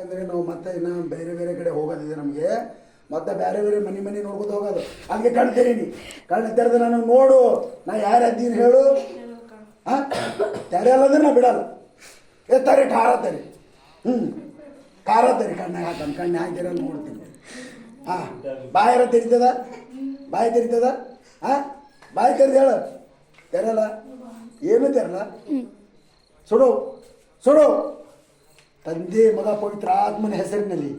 ಯಾಕಂದರೆ ನಾವು ಮತ್ತೆ ಇನ್ನು ಬೇರೆ ಬೇರೆ ಕಡೆ ಹೋಗೋದಿದೆ ನಮಗೆ. ಮತ್ತೆ ಬೇರೆ ಬೇರೆ ಮನೆ ಮನೆ ನೋಡ್ಕೊತ ಹೋಗೋದು. ಅದಕ್ಕೆ ಕಣ್ ತೆರೀನಿ. ಕಣ್ಣು ತೆರೆದು ನನಗೆ ನೋಡು. ನಾ ಯಾರು ಅದ್ದೀನಿ ಹೇಳು? ಹಾಂ ತೆರೆಯಲ್ಲ ಅಂದ್ರೆ ನಾ ಬಿಡಲ್ಲ. ಏ, ತರಿ, ಖಾರ ತರಿ. ಹ್ಞೂ ಖಾರ ತರಿ, ಕಣ್ಣಾಗ ಹಾಕಂದು ಕಣ್ಣು ಹಾಕಿರಲ್ಲ ನೋಡ್ತೀನಿ. ಹಾಂ ಬಾಯಾರ ತೆರಿತದ? ಬಾಯಿ ತೆರಿತದ? ಹಾಂ ಬಾಯಿ ತೆರೆದು ಹೇಳು. ತೆರಲ್ಲ ಏನು ತೆರಲ್ಲ ಸುಡು. ಸುಡು. ತಂದೆ ಮಗ ಪವಿತ್ರ ಆತ್ಮನ ಹೆಸರಿನಲ್ಲಿ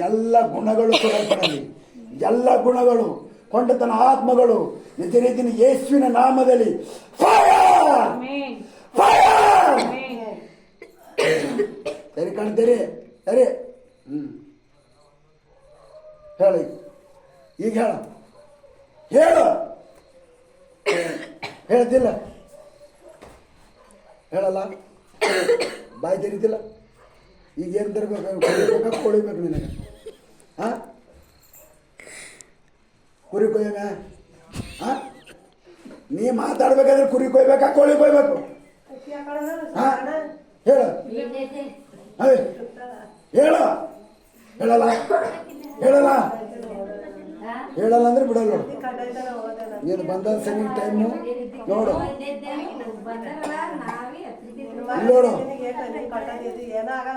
ಎಲ್ಲ ಗುಣಗಳು ಕೊಡಲ್ಪಡಲಿ. ಎಲ್ಲ ಗುಣಗಳು ಕೊಂಡತನ ಆತ್ಮಗಳು ನಿಜ ರೀತಿಯ ಯೇಸುವಿನ ನಾಮದಲ್ಲಿ ಸರಿ ಕಾಣ್ತೀರಿ? ಸರಿ ಹ್ಞೂ ಹೇಳಿ. ಈಗ ಹೇಳ. ಹೇಳು. ಹೇಳ್ತಿಲ್ಲ. ಹೇಳಲ್ಲ. ಬಾಯ್ ತೆರಿತಿಲ್ಲ. ಈಗ ಏನು ತರಬೇಕು? ಕೋಳಿ ಕೊಳಿಬೇಕು ನಿನಗೆ. ಹಾಂ ಕುರಿ ಕೊಯ್ಯಾಗ ಹಾಂ ನೀ ಮಾತಾಡ್ಬೇಕಾದ್ರೆ ಕುರಿ ಕೊಯ್ಬೇಕಾ, ಕೋಳಿ ಕೊಯ್ಬೇಕು? ಹಾಂ ಹೇಳು. ಹೇಳ. ಹೇಳಲ್ಲ? ಹೇಳಲ್ಲ? ಹೇಳಲ್ಲ ಅಂದ್ರೆ ಬಿಡಲ್ಲ ನೋಡು. ನೀನು ಬಂದ ಸರಿ ಟೈಮು ನೋಡು. ನೋಡು.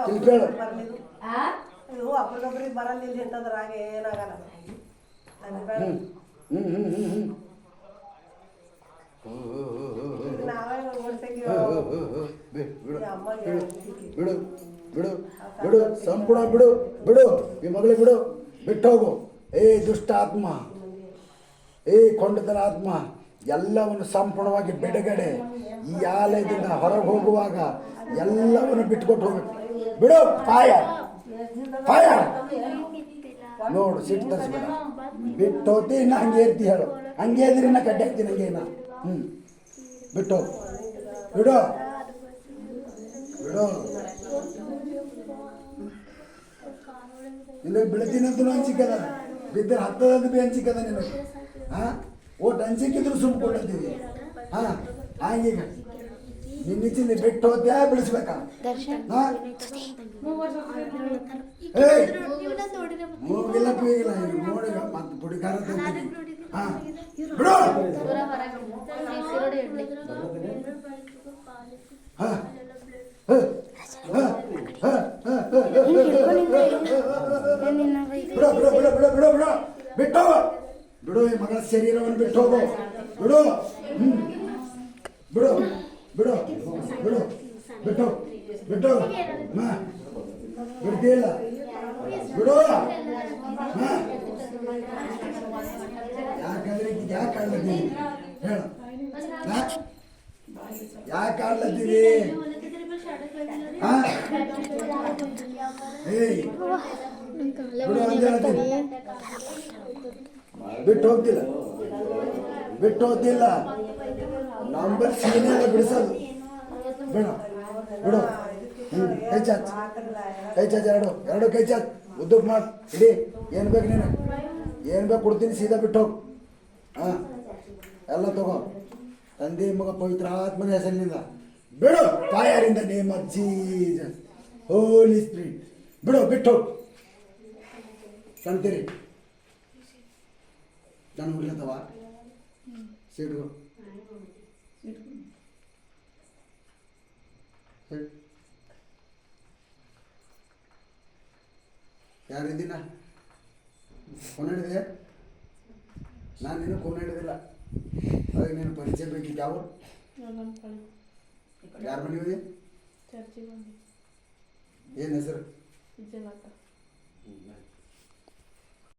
ಇಲ್ಲಿ ಕೇಳು. ಹ್ಞೂ ಹ್ಞೂ ಹ್ಞೂ ಹ್ಞೂ ಬಿಡು. ಬಿಡು. ಬಿಡು. ಸಂಪೂರ್ಣ ಬಿಡು ಬಿಡು. ಈ ಮಗಳಿಗೆ ಬಿಡು. ಬಿಟ್ಟು ಹೋಗು ಏ ದುಷ್ಟ ಆತ್ಮ ಏ ಕೊಂಡತನ ಆತ್ಮ ಎಲ್ಲವನ್ನು ಸಂಪೂರ್ಣವಾಗಿ ಬಿಡುಗಡೆ. ಈ ಆಲಯದಿಂದ ಹೊರಗೆ ಹೋಗುವಾಗ ಎಲ್ಲವನ್ನು ಬಿಟ್ಕೊಟ್ಟು ಹೋಗ್ಬೇಕು. ಬಿಡು ಪಾಯ ಪಾಯ ನೋಡು, ಸಿಟ್ಟು ತರಿಸ್ಬೇಡ. ಬಿಟ್ಟು ಇನ್ನು ಹಂಗೆ ಇರ್ತಿ ಹೇಳು. ಹಂಗೆ ಇದ್ರಿ ಇನ್ನ ಕಡ್ಡೆ ಹಾಕ್ತೀನಿ, ಹಂಗೆ ಇನ್ನ. ಹ್ಞೂ ಬಿಟ್ಟು. ಬಿಡು. ಬಿಡು. ಇಲ್ಲ ಬೆಳತಿನ ಅಂತ ಹಂಚಿಕದ ಬಿದ್ದರೆ ಹತ್ತದಂತ ಬಿ ಹಂಚಿಕದ ನಿನಗೆ ಹಾಂ ಓಟ್ ಹಂಚಿಕಿದ್ರು ಸುಮ್ಮ ಕೊಟ್ಟಿದ್ದೀವಿ ಹಾಂ ಹಂಗೀಗ ನಿನ್ನಿಚ್ಚಿಂದ ಬಿಟ್ಟು ಹೋದ್ಯಾ ಬಿಡಿಸ್ಬೇಕಾ? ಹಾಂ ಮೂಗಿಲ್ಲ ಪೀಗಿಲ್ಲ ನೋಡಿ ಮತ್ತೆ ಪುಡಿ ಖಾರ ತಂದಿದ್ದೀನಿ. ಹಾಂ ಬಿಡು! ಹಾಂ ಬಿಡು ಬಿಡು ಬಿಡು ಬಿಡು ಬಿಡು ಬಿಡು. ಹೋಗು. ಬಿಡು ಈ ಮಗಳ ಶರೀರವನ್ನು ಬಿಟ್ಟು ಹೋಗು. ಬಿಡು. ಹ್ಮ್. ಬಿಡು. ಬಿಡು. ಬಿಡು. ಬಿಟ್ಟು ಬಿಟ್ಟು ಹಾ ಬಿಡ್ತಿಲ್ಲ ಬಿಡು. ಹಾ ಯಾಕಂದ್ರೆ ಯಾಕೆ ಆಡ್ಲತ್ತೀವಿ ಹೇಳು? ಯಾಕೆ ಆಡ್ಲತ್ತೀವಿ ಏಯ್. ಬಿಡು ಅಂತ ಹೇಳ್ತೀನಿ ಬಿಟ್ಟು ಹೋಗ್ತಿಲ್ಲ. ಬಿಟ್ಟು ಹೋಗ್ತಿಲ್ಲ. ನಂಬರ್ ಸೀನಿಯರ್ ಬಿಡಿಸೋದು. ಬೇಡ. ಬಿಡು. ಹ್ಞೂ ಕೈ ಚಾಚ್. ಕೈ ಚಾಚ್ ಎರಡು. ಎರಡು ಕೈ ಚಾಚ್. ಉದ್ದಕ್ಕೆ ಮಾಡಿ. ಇಡಿ. ಏನು ಬೇಕು ನೀನು? ಏನು ಬೇಕು ಕೊಡ್ತೀನಿ, ಸೀದಾ ಬಿಟ್ಟು ಹೋಗು. ಹಾಂ. ಎಲ್ಲ ತಗೋ. ತಂದೆ ಮಗ ಪವಿತ್ರ ಆತ್ಮನ ಹೆಸರಿನಿಂದ. ಬಿಡು. ಫಾಯರಿಂದ name of Jesus holy spirit ಬಿಡು, ಬಿಟ್ಟು ಹೋಗು. ಕಾಣ್ತೀರಿ ನಾನು ಉರ್ಲತ್ತವ ಸೀಟು ಯಾರಿದ್ದೀನ ಫೋನ್ ಹಿಡಿದೆ? ನಾನು ನೀನು ಫೋನ್ ಹಿಡಿದಿಲ್ಲ. ಅದಕ್ಕೆ ನೀನು ಪರಿಚಯ ಬೇಕಿತ್ತು ಯಾವ ಯಾರ ಮನೆ ಹೋಗಿ? ಏನು ಹೆಸರು?